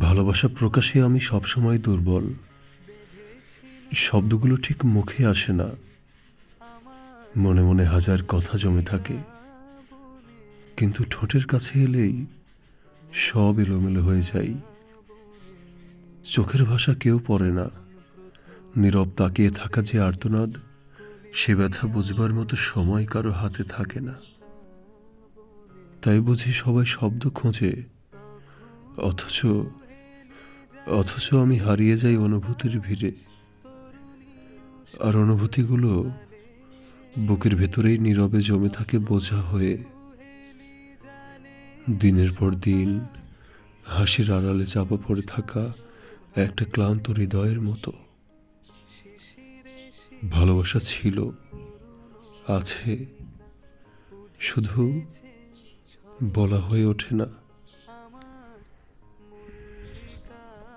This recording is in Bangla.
ভালোবাসা প্রকাশে আমি সবসময় দুর্বল। শব্দগুলো ঠিক মুখে আসে না। মনে মনে হাজার কথা জমে থাকে। কিন্তু ঠোঁটের কাছে এলেই সব এলোমেলো হয়ে যায়। চোখের ভাষা কেউ পড়ে না। নীরব তাকিয়ে থাকা যে আর্তনাদ, সে ব্যথা বুঝবার মতো সময় কারও হাতে থাকে না। তাই বুঝি সবাই শব্দ খোঁজে। অথচ অথচ আমি হারিয়ে যাই অনুভূতির ভিড়ে। আর অনুভূতিগুলো বুকের ভেতরেই নীরবে জমে থাকে বোঝা হয়ে। দিনের পর দিন হাসির আড়ালে চাপা পড়ে থাকা একটা ক্লান্ত হৃদয়ের মতো। ভালোবাসা ছিল, আছে, শুধু বলা হয়ে ওঠে না। 每一个